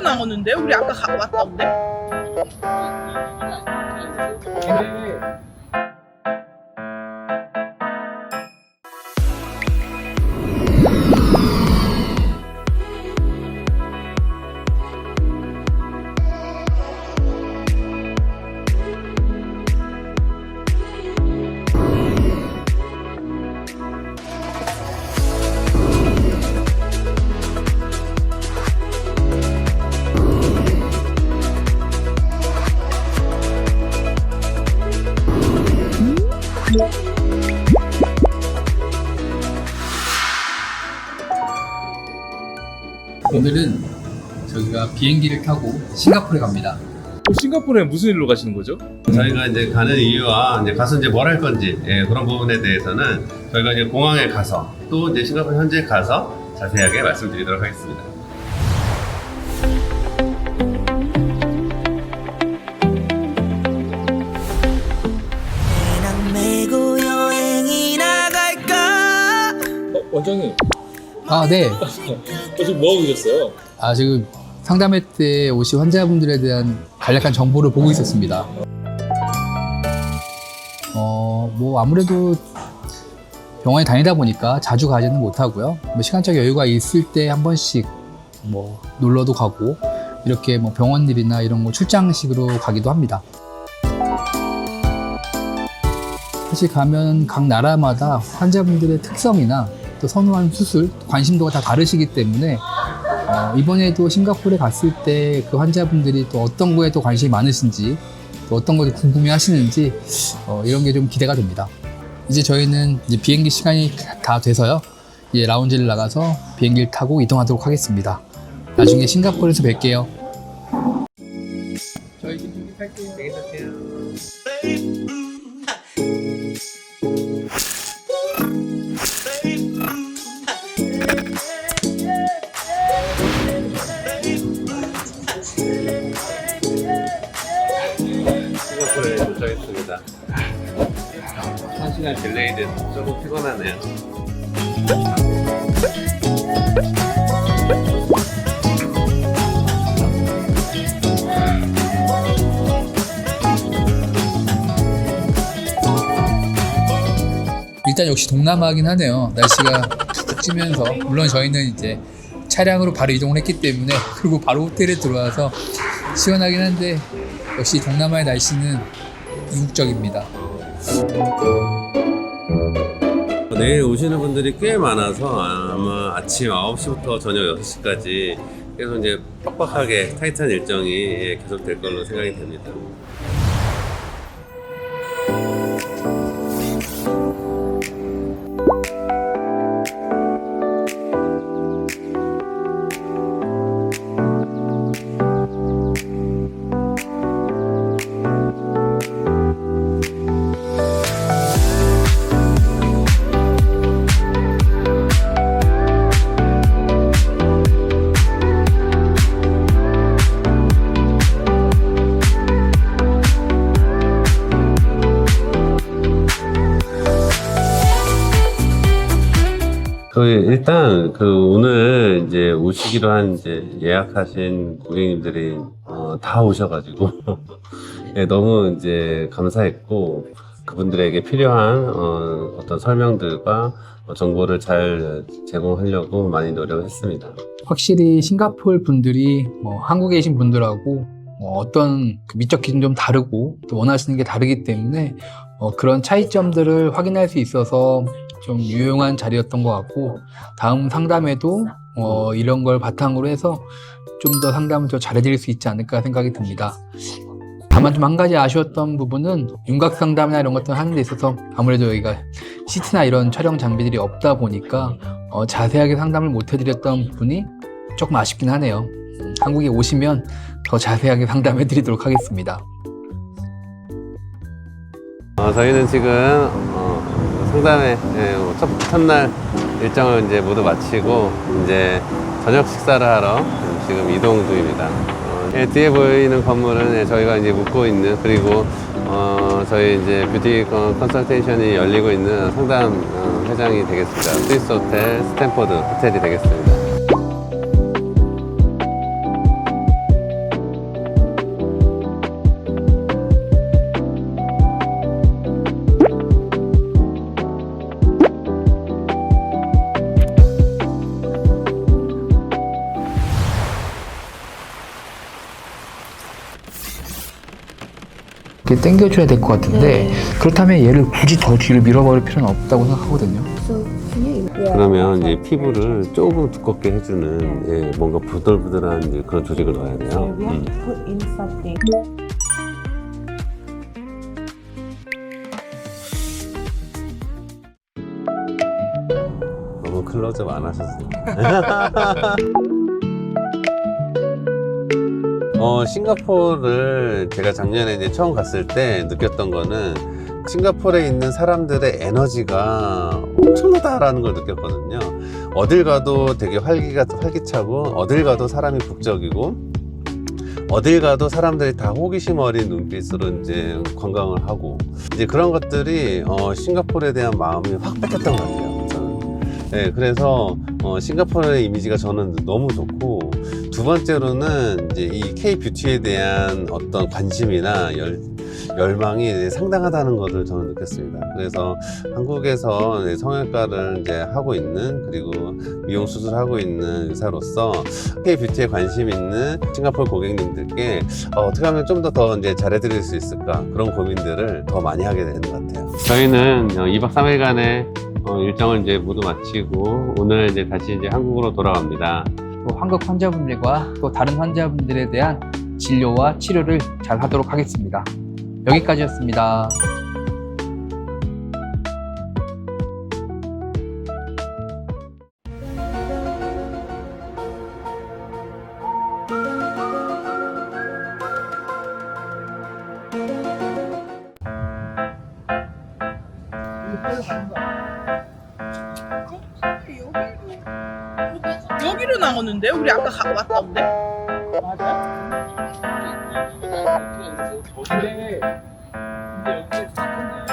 새로 나오는데 우리 아까 가, 왔던데. 오늘은 저희가 비행기를 타고 싱가포르에 갑니다. 또 싱가포르에 무슨 일로 가시는 거죠? 저희가 이제 가는 이유와 이제 가서 이제 뭘 할 건지 예, 그런 부분에 대해서는 저희가 이제 공항에 가서 또 이제 싱가포르 현지에 가서 자세하게 말씀드리도록 하겠습니다. 어, 원장님, 아, 네. 어, 지금 뭐 하고 계셨어요? 아, 지금 상담회 때 오신 환자분들에 대한 간략한 정보를 보고 있었습니다. 어, 뭐 아무래도 병원에 다니다 보니까 자주 가지는 못하고요. 뭐 시간적 여유가 있을 때 한 번씩 뭐 놀러도 가고 이렇게 뭐 병원 일이나 이런 거 출장식으로 가기도 합니다. 사실 가면 각 나라마다 환자분들의 특성이나 또 선호한 수술, 관심도가 다 다르시기 때문에 어, 이번에도 싱가포르에 갔을 때 그 환자분들이 또 어떤 거에 또 관심이 많으신지 또 어떤 것을 궁금해 하시는지 어, 이런 게 좀 기대가 됩니다. 이제 저희는 이제 비행기 시간이 다 돼서요. 이제 라운지를 나가서 비행기를 타고 이동하도록 하겠습니다. 나중에 싱가포르에서 뵐게요. 저희 탈게요. 싱가포르 시간 딜레이 돼서 조금 피곤하네요. 일단 역시 동남아긴 하네요. 날씨가 찌면서 물론 저희는 이제 차량으로 바로 이동을 했기 때문에 그리고 바로 호텔에 들어와서 시원하긴 한데 역시 동남아의 날씨는 이국적입니다. 내일 오시는 분들이 꽤 많아서 아마 아침 9시부터 저녁 6시까지 계속 이제 빡빡하게 타이트한 일정이 예, 계속 될 걸로 생각이 됩니다. 일단 그 오늘 이제 오시기로 한 이제 예약하신 고객님들이 어, 다 오셔가지고 예, 너무 이제 감사했고 그분들에게 필요한 어, 어떤 설명들과 어, 정보를 잘 제공하려고 많이 노력했습니다. 확실히 싱가포르 분들이 뭐 한국에 계신 분들하고 뭐 어떤 그 미적 기준 좀 다르고 또 원하시는 게 다르기 때문에 어 그런 차이점들을 확인할 수 있어서 좀 유용한 자리였던 것 같고 다음 상담에도 어 이런 걸 바탕으로 해서 좀 더 상담을 더 잘해드릴 수 있지 않을까 생각이 듭니다. 다만 좀 한 가지 아쉬웠던 부분은 윤곽 상담이나 이런 것들 하는 데 있어서 아무래도 여기가 시트나 이런 촬영 장비들이 없다 보니까 어, 자세하게 상담을 못 해드렸던 부분이 조금 아쉽긴 하네요. 음, 한국에 오시면 더 자세하게 상담해 드리도록 하겠습니다. 어, 저희는 지금 어, 상담회 예, 뭐 첫, 첫날 일정을 이제 모두 마치고 이제 저녁 식사를 하러 지금 이동 중입니다. 어, 예, 뒤에 보이는 건물은 예, 저희가 이제 묵고 있는 그리고 어, 저희 이제 뷰티 컨- 컨설테이션이 열리고 있는 상담 어, 회장이 되겠습니다. 스위스 호텔 스탠포드 호텔이 되겠습니다. 이렇게 당겨줘야 될 것 같은데 그렇다면 얘를 굳이 더 뒤로 밀어버릴 필요는 없다고 생각하거든요. 그러면 이제 피부를 조금 두껍게 해주는 예, 뭔가 부들부들한 이제 그런 조직을 넣어야 돼요. we have 음. to put in something. 너무 클로즈업 안 하셨어요. 어, 싱가포르를 제가 작년에 이제 처음 갔을 때 느꼈던 거는 싱가포르에 있는 사람들의 에너지가 엄청나다라는 걸 느꼈거든요. 어딜 가도 되게 활기가, 활기차고, 어딜 가도 사람이 북적이고, 어딜 가도 사람들이 다 호기심 어린 눈빛으로 이제 관광을 하고, 이제 그런 것들이 어, 싱가포르에 대한 마음이 확 뺏겼던 것 같아요. 저는. 네, 그래서 어, 싱가포르의 이미지가 저는 너무 좋고 두 번째로는 이제 이 K 뷰티에 대한 어떤 관심이나 열, 열망이 상당하다는 것을 저는 느꼈습니다. 그래서 한국에서 성형외과를 이제 하고 있는 그리고 미용 수술하고 있는 의사로서 K 뷰티에 관심 있는 싱가포르 고객님들께 어, 어떻게 하면 좀 더 더 이제 잘해드릴 수 있을까 그런 고민들을 더 많이 하게 되는 것 같아요. 저희는 2박 3일간의 어, 일정을 이제 모두 마치고 오늘 이제 다시 이제 한국으로 돌아갑니다. 또 한국 환자분들과 또 다른 환자분들에 대한 진료와 치료를 잘 하도록 하겠습니다. 여기까지였습니다. 나오는데? 우리 아까 가, 왔던데? 맞아. 네, 네, 네. 근데 여기